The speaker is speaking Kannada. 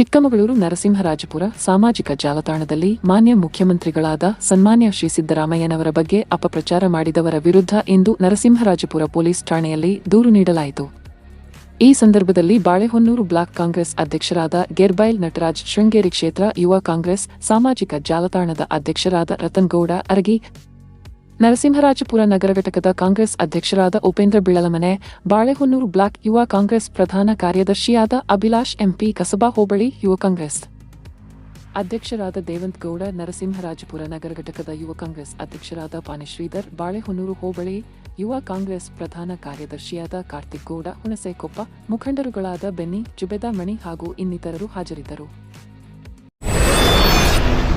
ಚಿಕ್ಕಮಗಳೂರು ನರಸಿಂಹರಾಜಪುರ ಸಾಮಾಜಿಕ ಜಾಲತಾಣದಲ್ಲಿ ಮಾನ್ಯ ಮುಖ್ಯಮಂತ್ರಿಗಳಾದ ಸನ್ಮಾನ್ಯ ಶ್ರೀ ಸಿದ್ದರಾಮಯ್ಯನವರ ಬಗ್ಗೆ ಅಪಪ್ರಚಾರ ಮಾಡಿದವರ ವಿರುದ್ಧ ಇಂದು ನರಸಿಂಹರಾಜಪುರ ಪೊಲೀಸ್ ಠಾಣೆಯಲ್ಲಿ ದೂರು ನೀಡಲಾಯಿತು. ಈ ಸಂದರ್ಭದಲ್ಲಿ ಬಾಳೆಹೊನ್ನೂರು ಬ್ಲಾಕ್ ಕಾಂಗ್ರೆಸ್ ಅಧ್ಯಕ್ಷರಾದ ಗೆರ್ಬೈಲ್ ನಟರಾಜ್ ಶೃಂಗೇರಿ ಕ್ಷೇತ್ರ ಯುವ ಕಾಂಗ್ರೆಸ್ ಸಾಮಾಜಿಕ ಜಾಲತಾಣದ ಅಧ್ಯಕ್ಷರಾದ ರತನ್ ಗೌಡ ಅರಗಿ ನರಸಿಂಹರಾಜಪುರ ನಗರ ಘಟಕದ ಕಾಂಗ್ರೆಸ್ ಅಧ್ಯಕ್ಷರಾದ ಉಪೇಂದ್ರ ಬಿಳಲಮನೆ, ಬಾಳೆಹೊನ್ನೂರು ಬ್ಲಾಕ್ ಯುವ ಕಾಂಗ್ರೆಸ್ ಪ್ರಧಾನ ಕಾರ್ಯದರ್ಶಿಯಾದ ಅಭಿಲಾಷ್ ಎಂಪಿ ಕಸಬಾ ಹೋಬಳಿ ಯುವ ಕಾಂಗ್ರೆಸ್. ಅಧ್ಯಕ್ಷರಾದ ದೇವಂತ್ ಗೌಡ, ನರಸಿಂಹರಾಜಪುರ ನಗರ ಘಟಕದ ಯುವ ಕಾಂಗ್ರೆಸ್ ಅಧ್ಯಕ್ಷರಾದ ಪಾನಿಶ್ರೀಧರ್, ಬಾಳೆಹೊನ್ನೂರು ಹೋಬಳಿ ಯುವ ಕಾಂಗ್ರೆಸ್ ಪ್ರಧಾನ ಕಾರ್ಯದರ್ಶಿಯಾದ ಕಾರ್ತಿಕ್ ಗೌಡ, ಹುಣಸೆಕೊಪ್ಪ, ಮುಖಂಡರುಗಳಾದ ಬೆನ್ನಿ ಜುಬೆದಾಮಣಿ ಹಾಗೂ ಇನ್ನಿತರರು ಹಾಜರಿದ್ದರು.